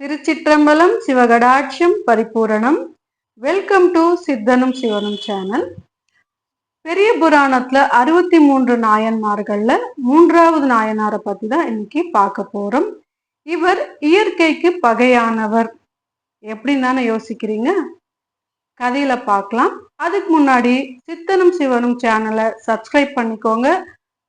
Thiruchitrambalam சிவகடாட்சியம் Paripooranam. Welcome to சித்தனும் சிவனும் channel பெரிய புராணத்துல அறுபத்தி மூன்று நாயன்மார்கள்ல மூன்றாவது நாயனாரை பத்தி தான் இன்னைக்கு பார்க்க போறோம். இவர் இயற்கைக்கு பகையானவர். எப்படின்னு தானே யோசிக்கிறீங்க? கதையில பார்க்கலாம். அதுக்கு முன்னாடி சித்தனும் சிவனும் சேனலை சப்ஸ்கிரைப் பண்ணிக்கோங்க.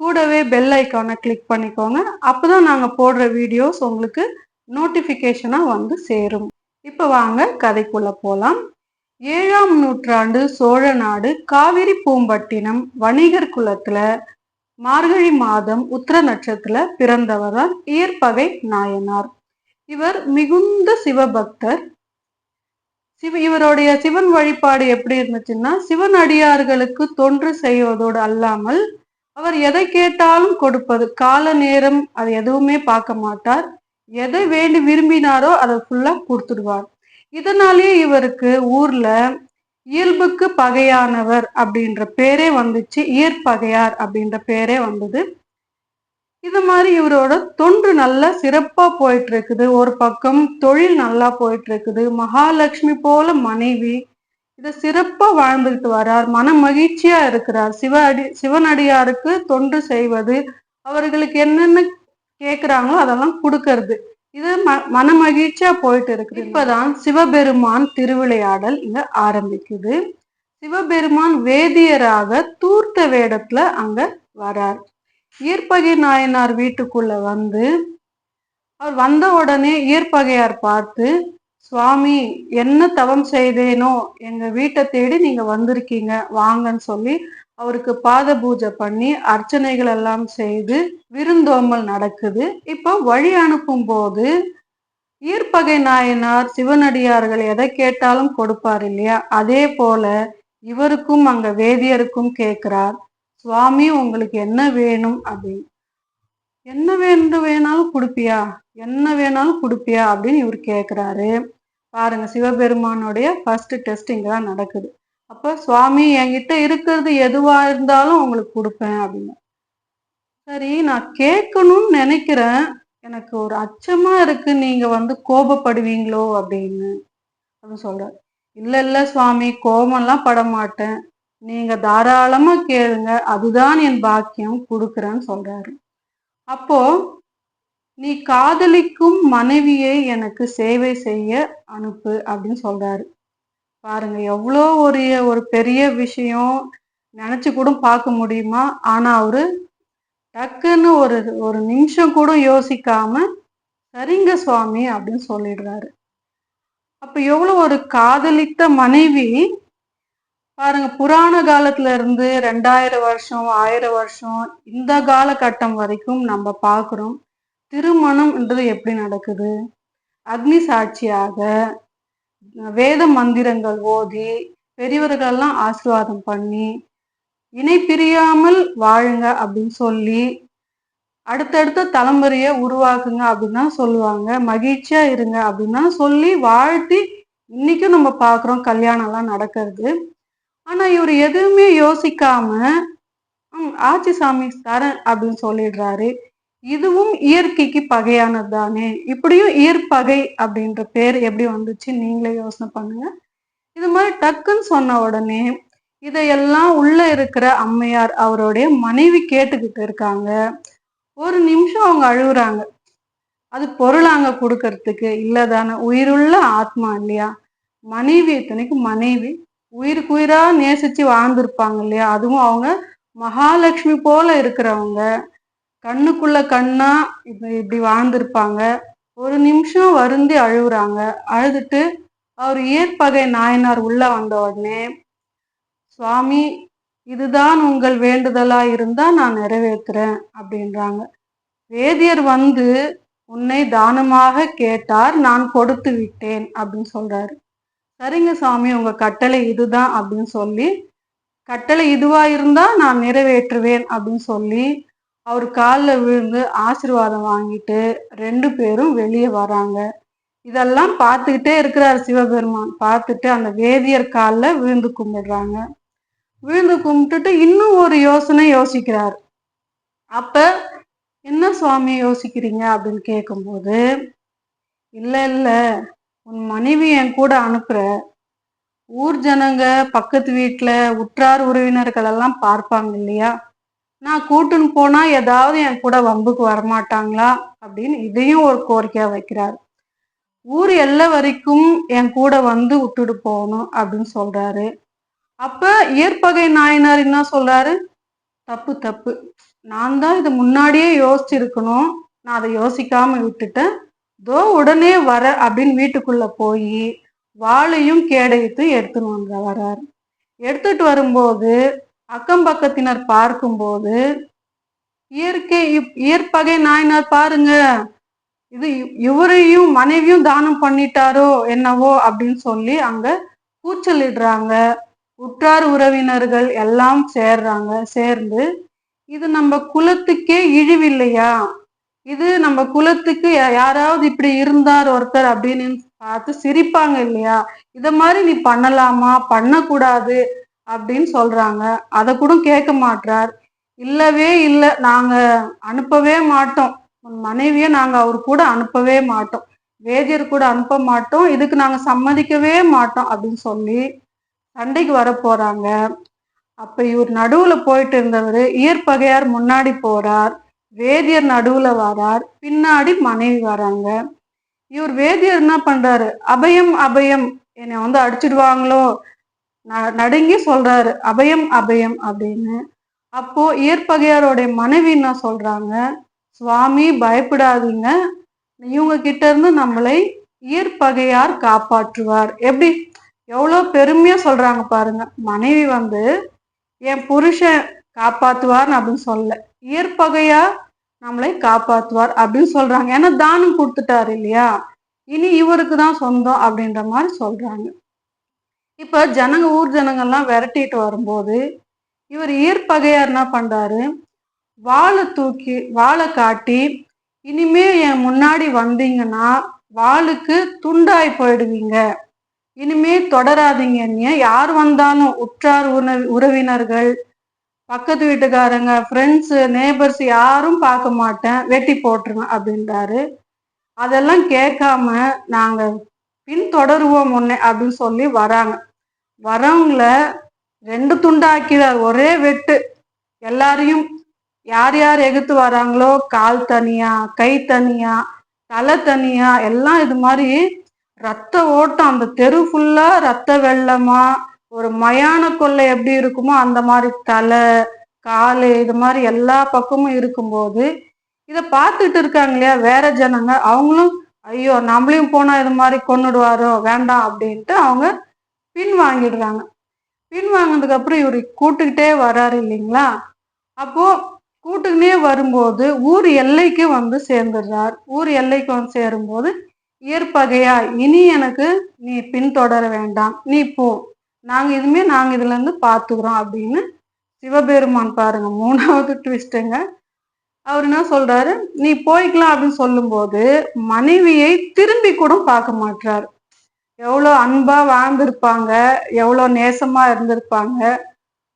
கூடவே பெல் ஐக்கானை கிளிக் பண்ணிக்கோங்க. அப்போதான் நாங்கள் போடுற வீடியோஸ் உங்களுக்கு நோட்டிஃபிகேஷனா வந்து சேரும். இப்போ வாங்க கதைக்குள்ள போகலாம் ஏழாம் நூற்றாண்டு சோழ நாடு காவிரி பூம்பட்டினம் வணிகர் குலத்துல மார்கழி மாதம் உத்திர நட்சத்திரத்துல பிறந்தவர் தான் இயற்பகை நாயனார். இவர் மிகுந்த சிவபக்தர். சிவ இவருடைய சிவன் வழிபாடு எப்படி இருந்துச்சுன்னா சிவன் அடியார்களுக்கு தொன்று செய்வதோடு அல்லாமல் அவர் எதை கேட்டாலும் கொடுப்பது. கால நேரம் அது எதுவுமே பார்க்க மாட்டார். எதை வேண்டி விரும்பினாரோ அதை ஃபுல்லா கொடுத்துடுவார். இதனாலேயே இவருக்கு ஊர்ல இயல்புக்கு பகையானவர் அப்படின்ற பேரே வந்துச்சு இயற்பகையார் அப்படின்ற பேரே வந்தது. இது மாதிரி இவரோட தொன்று நல்லா சிறப்பா போயிட்டு இருக்குது ஒரு பக்கம் தொழில் நல்லா போயிட்டு இருக்குது மகாலட்சுமி போல மனைவி இதை சிறப்பா வாழ்ந்துகிட்டு வரார் மன மகிழ்ச்சியா இருக்கிறார். சிவ அடி சிவனடியாருக்கு தொண்டு செய்வது அவர்களுக்கு என்னென்ன கேக்குறாங்களோ அதெல்லாம் கொடுக்கறது. இது ம மனமகிழ்ச்சியா போயிட்டு இருக்குது. இப்பதான் சிவபெருமான் திருவிளையாடல் இங்க ஆரம்பிக்குது. சிவபெருமான் வேதியராக தூர்த்த வேடத்துல அங்க வரார். ஈர்ப்பகை நாயனார் வீட்டுக்குள்ள வந்து அவர் வந்த உடனே ஈர்ப்பகையார் பார்த்து சுவாமி என்ன தவம் செய்தேனோ? எங்க வீட்டை தேடி நீங்க வந்திருக்கீங்க. வாங்கன்னு சொல்லி அவருக்கு பாத பூஜை பண்ணி அர்ச்சனைகள் எல்லாம் செய்து விருந்தோம்பல் நடக்குது. இப்போ வழி அனுப்பும் போது ஈர்ப்பகை நாயனார் சிவனடியார்கள் எதை கேட்டாலும் கொடுப்பார் இல்லையா? அதே போல இவருக்கும் அங்க வேதியருக்கும் கேட்கிறார் சுவாமி உங்களுக்கு என்ன வேணும்? அப்படின்னு. என்ன வேண்டு வேணாலும் கொடுப்பியா? என்ன வேணாலும் கொடுப்பியா? அப்படின்னு இவர் கேட்குறாரு. பாருங்க சிவபெருமானுடைய ஃபர்ஸ்ட் டெஸ்ட் இங்கே தான் நடக்குது. அப்போ சுவாமி என்கிட்ட இருக்கிறது எதுவா இருந்தாலும் உங்களுக்கு கொடுப்பேன் அப்படின்னு. சரி நான் கேட்கணும்னு நினைக்கிறேன். எனக்கு ஒரு அச்சமா இருக்கு நீங்க வந்து கோபப்படுவீங்களோ அப்படின்னு. அப்படின்னு சொல்றாரு. இல்ல இல்ல சுவாமி கோபம்லாம் பட மாட்டேன். நீங்க தாராளமா கேளுங்க அதுதான் என் பாக்கியம் கொடுக்குறேன்னு சொல்றாரு. அப்போ நீ காதலிக்கும் மனைவியை எனக்கு சேவை செய்ய அனுப்பு அப்படின்னு சொல்றாரு. பாருங்க எவ்வளோ ஒரு ஒரு பெரிய விஷயம் நினச்சி கூட பார்க்க முடியுமா? ஆனால் அவரு டக்குன்னு ஒரு ஒரு நிமிஷம் கூட யோசிக்காம சரிங்க சுவாமி அப்படின்னு சொல்லிடுறாரு. அப்போ எவ்வளோ ஒரு காதலித்த மனைவி பாருங்க புராண காலத்துல இருந்து ரெண்டாயிரம் வருஷம் ஆயிரம் வருஷம் இந்த காலகட்டம் வரைக்கும் நம்ம பார்க்குறோம் திருமணம்ன்றது எப்படி நடக்குது? அக்னி சாட்சியாக வேத மந்திரங்கள் ஓதி பெரியவர்கள்லாம் ஆசீர்வாதம் பண்ணி இணை பிரியாமல் வாழுங்க அப்படின்னு சொல்லி அடுத்தடுத்த தலைமுறையை உருவாக்குங்க அப்படின்னா சொல்லுவாங்க. மகிழ்ச்சியா இருங்க அப்படின்னா சொல்லி வாழ்த்தி இன்னைக்கும் நம்ம பார்க்குறோம். கல்யாணம்லாம் நடக்கிறது. ஆனா இவர் எதுவுமே யோசிக்காம ஆட்சி சாமி தரேன் அப்படின்னு சொல்லிடுறாரு. இதுவும் இயற்கைக்கு பகையானது தானே இப்படியும் இயற்பகை அப்படின்ற பேர் எப்படி வந்துச்சு? நீங்களே யோசனை பண்ணுங்க. இது மாதிரி டக்குன்னு சொன்ன உடனே இதையெல்லாம் உள்ள இருக்கிற அம்மையார் அவருடைய மனைவி கேட்டுக்கிட்டு இருக்காங்க. ஒரு நிமிஷம் அவங்க அழுகுறாங்க. அது பொருளாங்க கொடுக்கறதுக்கு இல்லதானே உயிருள்ள ஆத்மா இல்லையா? மனைவி இத்தனைக்கு மனைவி. உயிருக்கு உயிரா நேசிச்சு வாழ்ந்திருப்பாங்க இல்லையா? அதுவும் அவங்க மகாலட்சுமி போல இருக்கிறவங்க. கண்ணுக்குள்ள கண்ணா இப்ப இப்படி வாழ்ந்திருப்பாங்க. ஒரு நிமிஷம் வருந்தி அழுகுறாங்க அழுதுட்டு அவர் இயற்பகை நாயனார் உள்ள வந்த உடனே சுவாமி இதுதான் உங்கள் வேண்டுதலா இருந்தா நான் நிறைவேற்றுறேன் அப்படின்றாங்க. வேதியர் வந்து உன்னை தானமாக கேட்டார் நான் கொடுத்து விட்டேன் அப்படின்னு சொல்றாரு. சரிங்க சாமி உங்க கட்டளை இதுதான் அப்படின்னு சொல்லி கட்டளை இதுவா இருந்தா நான் நிறைவேற்றுவேன் அப்படின்னு சொல்லி அவர் காலில் விழுந்து ஆசீர்வாதம் வாங்கிட்டு ரெண்டு பேரும் வெளியே வராங்க. இதெல்லாம் பார்த்துக்கிட்டே இருக்கிறார் சிவபெருமான். பார்த்துட்டு அந்த வேதியர் காலில் விழுந்து கும்பிடுறாங்க. விழுந்து கும்பிட்டுட்டு இன்னும் ஒரு யோசனை யோசிக்கிறார். அப்ப என்ன சுவாமி யோசிக்கிறீங்க அப்படின்னு கேட்கும்போது இல்லை இல்லை உன் மனைவி என் கூட அனுப்புற ஊர் ஜனங்க பக்கத்து வீட்டில் உற்றார் உறவினர்கள் எல்லாம் பார்ப்பாங்க இல்லையா? நான் கூட்டுன்னு போனா ஏதாவது என் கூட வம்புக்கு வரமாட்டாங்களா அப்படின்னு இதையும் ஒரு கோரிக்கையா வைக்கிறார். ஊர் எல்லை வரைக்கும் என் கூட வந்து விட்டுட்டு போகணும் அப்படின்னு சொல்றாரு. அப்ப இயற்பகை நாயனார் என்ன சொல்றாரு? தப்பு தப்பு. நான் தான் இதை முன்னாடியே யோசிச்சிருக்கணும். நான் அதை யோசிக்காம விட்டுட்டேன் தோ உடனே வர அப்படின்னு வீட்டுக்குள்ள போய் வாளையும் கேடயத்தையும் எடுத்துன்னு வந்து வர்றாரு எடுத்துட்டு வரும்போது அக்கம் பக்கத்தினர் பார்க்கும்போது இயற்கை இயற்பகை நாயனார் பாருங்க. இது இவரையும் மனைவியும் தானம் பண்ணிட்டாரோ என்னவோ அப்படின்னு சொல்லி அங்க கூச்சலிடுறாங்க. உற்றார் உறவினர்கள் எல்லாம் சேர்றாங்க சேர்ந்து. இது நம்ம குலத்துக்கே இழிவில்லையா? இது நம்ம குலத்துக்கு யாராவது இப்படி இருந்தார் ஒருத்தர் அப்படின்னு பார்த்து சிரிப்பாங்க இல்லையா? இத மாதிரி நீ பண்ணலாமா? பண்ணக்கூடாது. அப்படின்னு சொல்றாங்க. அதை கூட கேட்க மாட்டார் இல்லவே இல்லை. நாங்க அனுப்பவே மாட்டோம். உன் மனைவியை நாங்க அவர் கூட அனுப்பவே மாட்டோம். வேதியர் கூட அனுப்ப மாட்டோம். இதுக்கு நாங்க சம்மதிக்கவே மாட்டோம் அப்படின்னு சொல்லி சண்டைக்கு வர போறாங்க. அப்ப இவர் நடுவுல போயிட்டு இருந்தவர் இயற்பகையார் முன்னாடி போறார். வேதியர் நடுவுல வரார். பின்னாடி மனைவி வராங்க. இவர் வேதியர் என்ன பண்றாரு? அபயம் அபயம். என்னை வந்து அடிச்சிடுவாங்களோ? நடுங்கி சொல்றாரு அபயம் அபயம் அப்படின்னு. அப்போ இயற்பகையாரோடைய மனைவி என்ன சொல்றாங்க சுவாமி பயப்படாதீங்க. இவங்க கிட்ட இருந்து நம்மளை இயற்பகையார் காப்பாற்றுவார். எப்படி? எவ்வளோ பெருமையா சொல்றாங்க பாருங்க. மனைவி வந்து என் புருஷன் காப்பாத்துவார் அப்படின்னு சொல்ல இயற்பகையா நம்மளை காப்பாத்துவார் அப்படின்னு சொல்றாங்க. ஏன்னா தானம் கொடுத்துட்டாரு இல்லையா? இனி இவருக்கு தான் சொந்தம் அப்படின்ற மாதிரி சொல்றாங்க. இப்போ ஜனங்க ஊர் ஜனங்கள்லாம் விரட்டிட்டு வரும்போது இவர் இயற்பகையார் என்ன பண்ணுறாரு வாழை தூக்கி வாழை காட்டி இனிமே என் முன்னாடி வந்தீங்கன்னா வாளுக்கு துண்டாய் போயிடுவீங்க. இனிமே தொடராதீங்க யார் வந்தாலும் உற்றார் உறவினர்கள் பக்கத்து வீட்டுக்காரங்க ஃப்ரெண்ட்ஸு நேபர்ஸ் யாரும் பார்க்க மாட்டேன். வெட்டி போட்டுருங்க அப்படின்றாரு. அதெல்லாம் கேட்காம நாங்கள் பின் தொடருவோம் முன்னே அப்படின்னு சொல்லி வராங்க. வரவங்கள ரெண்டு துண்டாக்கிறார் ஒரே வெட்டு. எல்லாரையும் யார் யார் எகுத்து வராங்களோ கால் தனியா கை தனியா தலை தனியா எல்லாம் இது மாதிரி ரத்த ஓட்டம் அந்த தெரு ஃபுல்லா ரத்த வெள்ளமா ஒரு மயான கொள்ளை எப்படி இருக்குமோ அந்த மாதிரி தலை காலு இது மாதிரி எல்லா பக்கமும் இருக்கும்போது இதை பார்த்துட்டு இருக்காங்க இல்லையா வேற ஜனங்க? அவங்களும் ஐயோ நம்மளையும் போனா இது மாதிரி கொண்டுடுவாரோ வேண்டாம் அப்படின்ட்டு அவங்க பின் வாங்கிடுறாங்க. பின் வாங்கினதுக்கப்புறம் இவர் கூட்டுக்கிட்டே வராரு இல்லைங்களா? அப்போ கூட்டுக்குனே வரும்போது ஊர் எல்லைக்கு வந்து சேர்ந்துடுறார். ஊர் எல்லைக்கு வந்து சேரும்போது இயற்பகையா இனி எனக்கு நீ பின்தொடர வேண்டாம். நீ போ. நாங்கள் இதுமே நாங்கள் இதுல இருந்து அப்படின்னு சிவபெருமான் பாருங்க மூணாவது ட்விஸ்ட்டுங்க அவர் என்ன சொல்றாரு? நீ போய்க்கலாம் அப்படின்னு சொல்லும்போது மனைவியை திரும்பி கூட பார்க்க மாட்டார் எவ்வளோ அன்பாக வாழ்ந்திருப்பாங்க எவ்வளோ நேசமாக இருந்திருப்பாங்க.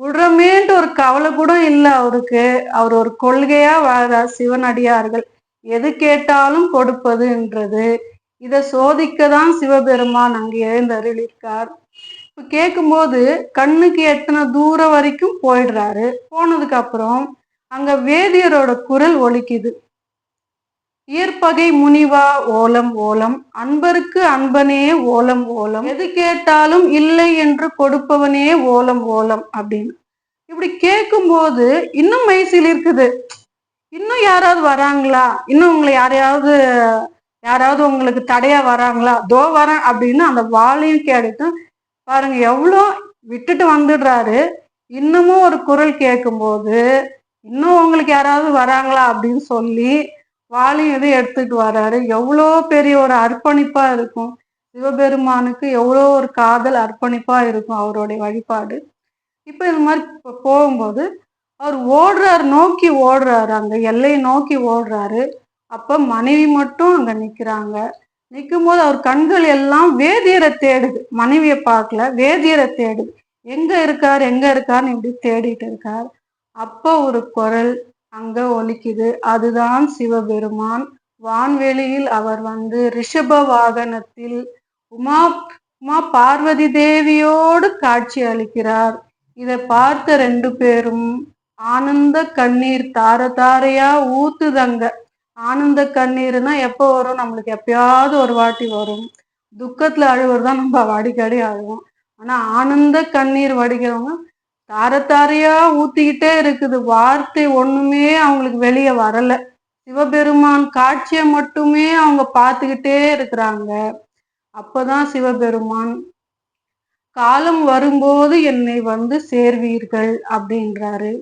விடுறமேன்ட்டு ஒரு கவலை கூட இல்லை அவருக்கு. அவர் ஒரு கொள்கையாக வாழ்றார் சிவனடியார்கள். எது கேட்டாலும் கொடுப்பதுன்றது. இதை சோதிக்க தான் சிவபெருமான் அங்கே எழுந்தருளிருக்கார் இப்போ கேட்கும்போது கண்ணுக்கு எத்தனை தூரம் வரைக்கும் போயிடுறாரு. போனதுக்கு அப்புறம் அங்கே வேதியரோட குரல் ஒலிக்குது. ஈர்ப்பகை முனிவா ஓலம் ஓலம் அன்பருக்கு அன்பனே ஓலம் ஓலம் எது கேட்டாலும் இல்லை என்று கொடுப்பவனே ஓலம் ஓலம் அப்படின்னு. இப்படி கேட்கும்போது இன்னும் மைசில் இருக்குது. இன்னும் யாராவது வராங்களா? இன்னும் உங்களை யாரையாவது யாராவது உங்களுக்கு தடையா வராங்களா? தோ வரேன் அப்படின்னு அந்த வாழையும் கேட்டுட்டும் பாருங்க எவ்வளோ விட்டுட்டு வந்துடுறாரு. இன்னமும் ஒரு குரல் கேட்கும்போது இன்னும் உங்களுக்கு யாராவது வராங்களா அப்படின்னு சொல்லி வாழையும் எதுவும் எடுத்துட்டு வர்றாரு எவ்வளோ பெரிய ஒரு அர்ப்பணிப்பா இருக்கும். சிவபெருமானுக்கு எவ்வளோ ஒரு காதல் அர்ப்பணிப்பா இருக்கும் அவருடைய வழிபாடு. இப்போ இது மாதிரி போகும்போது அவர் ஓடுறாரு நோக்கி ஓடுறாரு அங்கே எல்லையை நோக்கி ஓடுறாரு. அப்போ மனைவி மட்டும் அங்கே நிற்கிறாங்க நிற்கும் போது அவர் கண்கள் எல்லாம் வேதியரை தேடுது. மனைவியை பார்க்கல வேதியரை தேடுது. எங்கே இருக்கார் எங்கே இருக்காருன்னு இப்படி தேடிட்டு இருக்கார். அப்போ ஒரு குரல் அங்க ஒலிக்குது. அதுதான் சிவபெருமான். வான்வெளியில் அவர் வந்து ரிஷப வாகனத்தில் உமா உமா பார்வதி தேவியோடு காட்சி அளிக்கிறார். இதை பார்த்த ரெண்டு பேரும் ஆனந்த கண்ணீர் தார தாரையா ஊத்துதங்க. ஆனந்த கண்ணீர்னா எப்போ வரும்? நம்மளுக்கு எப்பயாவது ஒரு வாட்டி வரும். துக்கத்துல அழுவுறதா தான் நம்ம அடிக்கடி அழுவோம் ஆனா ஆனந்த கண்ணீர் வடிக்கிறவங்க தாரத்தாரையா ஊத்திக்கிட்டே இருக்குது. வார்த்தை ஒண்ணுமே அவங்களுக்கு வெளியே வரல. சிவபெருமான் காட்சியை மட்டுமே அவங்க பார்த்துக்கிட்டே இருக்கிறாங்க. அப்பதான் சிவபெருமான் காலம் வரும்போது என்னை வந்து சேர்வீர்கள் அப்படின்றாரு.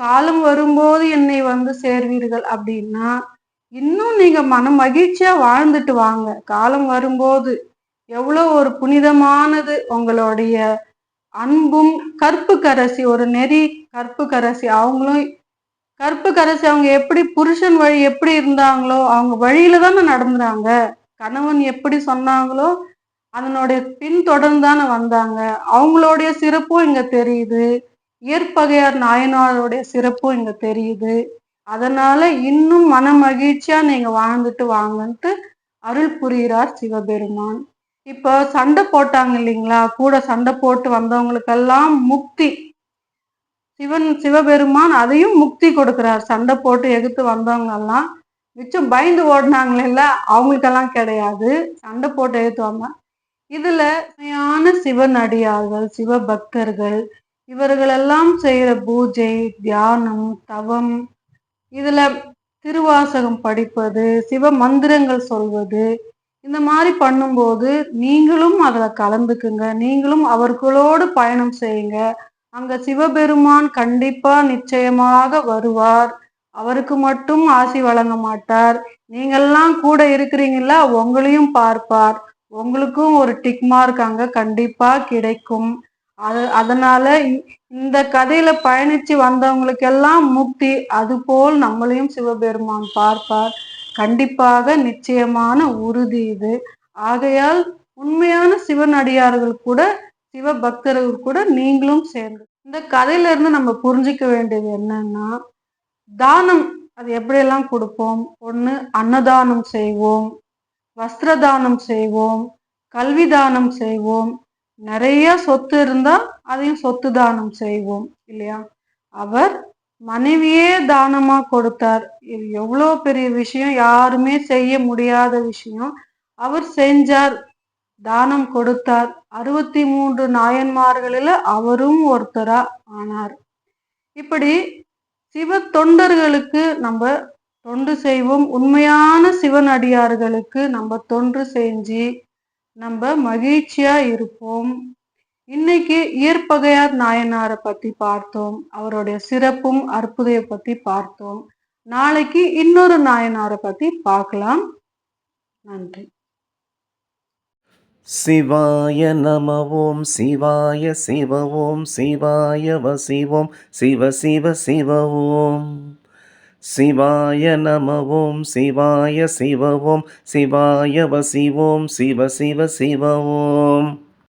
காலம் வரும்போது என்னை வந்து சேர்வீர்கள் அப்படின்னா இன்னும் நீங்க மன மகிழ்ச்சியா வாழ்ந்துட்டு வாங்க. காலம் வரும்போது எவ்வளோ ஒரு புனிதமானது உங்களுடைய அன்பும் கற்பு கரசி ஒரு நெறி கற்பு கரசி அவங்களும் கற்பு கரசி அவங்க எப்படி புருஷன் வழி எப்படி இருந்தாங்களோ அவங்க வழியில தானே நடந்துறாங்க. கணவன் எப்படி சொன்னாங்களோ அதனுடைய பின்தொடர்ந்து தானே வந்தாங்க. அவங்களுடைய சிறப்பும் இங்க தெரியுது. இயற்பகையார் நாயனாருடைய சிறப்பும் இங்க தெரியுது. அதனால இன்னும் மன மகிழ்ச்சியா நீங்க வாழ்ந்துட்டு வாங்கன்ட்டு அருள் புரிகிறார் சிவபெருமான். இப்போ சண்டை போட்டாங்க இல்லைங்களா? கூட சண்டை போட்டு வந்தவங்களுக்கெல்லாம் முக்தி. சிவன் சிவபெருமான் அதையும் முக்தி கொடுக்கிறார். சண்டை போட்டு எகுத்து வந்தவங்க எல்லாம் மிச்சம் பயந்து ஓடினாங்களே அவங்களுக்கெல்லாம் கிடையாது. சண்டை போட்டு எகுத்து வந்தா. இதுல உண்மையான சிவன் அடியார்கள் சிவபக்தர்கள் இவர்களெல்லாம் செய்யற பூஜை தியானம் தவம் இதுல திருவாசகம் படிப்பது சிவ மந்திரங்கள் சொல்வது இந்த மாதிரி பண்ணும்போது நீங்களும் அதில் கலந்துக்குங்க. நீங்களும் அவர்களோடு பயணம் செய்யுங்க. அங்கே சிவபெருமான் கண்டிப்பாக நிச்சயமாக வருவார். அவருக்கு மட்டும் ஆசி வழங்க மாட்டார். நீங்கள்லாம் கூட இருக்கிறீங்களா? உங்களையும் பார்ப்பார். உங்களுக்கும் ஒரு டிக் மார்க் அங்கே கண்டிப்பாக கிடைக்கும். அது அதனால இந்த கதையில பயணிச்சு வந்தவங்களுக்கெல்லாம் முக்தி அதுபோல் நம்மளையும் சிவபெருமான் பார்ப்பார். கண்டிப்பாக நிச்சயமான உறுதி இது. ஆகையால் உண்மையான சிவனடியார்கள் கூட சிவ பக்தர்கள் கூட நீங்களும் சேர்ந்து. இந்த கதையில இருந்து நம்ம புரிஞ்சிக்க வேண்டியது என்னன்னா தானம் அது எப்படியெல்லாம் கொடுப்போம்? ஒன்று அன்னதானம் செய்வோம் வஸ்திர தானம் செய்வோம் கல்வி தானம் செய்வோம். நிறைய சொத்து இருந்தா அதையும் சொத்து தானம் செய்வோம் இல்லையா? அவர் மனைவியே தானமா கொடுத்தார். இது எவ்வளோ பெரிய விஷயம். யாருமே செய்ய முடியாத விஷயம். அவர் செஞ்சார் தானம் கொடுத்தார். அறுபத்தி மூன்று நாயன்மார்களில் அவரும் ஒருத்தரா ஆனார். இப்படி சிவ தொண்டர்களுக்கு நம்ம தொண்டு செய்வோம். உண்மையான சிவன் அடியார்களுக்கு நம்ம தொண்டு செஞ்சு நம்ம மகிழ்ச்சியா இருப்போம். இன்னைக்கு இயற்பகையார் நாயனாரை பத்தி பார்த்தோம். அவருடைய சிறப்பும் அற்புதைய பத்தி பார்த்தோம். நாளைக்கு இன்னொரு நாயனாரை பத்தி பார்க்கலாம். நன்றி. சிவாய நம ஓம் சிவாய சிவ ஓம் சிவாய வசிவோம் சிவ சிவ சிவ ஓம் சிவாய நம ஓம் சிவாய சிவ ஓம் சிவாய வசிவோம் சிவ சிவ சிவ ஓம்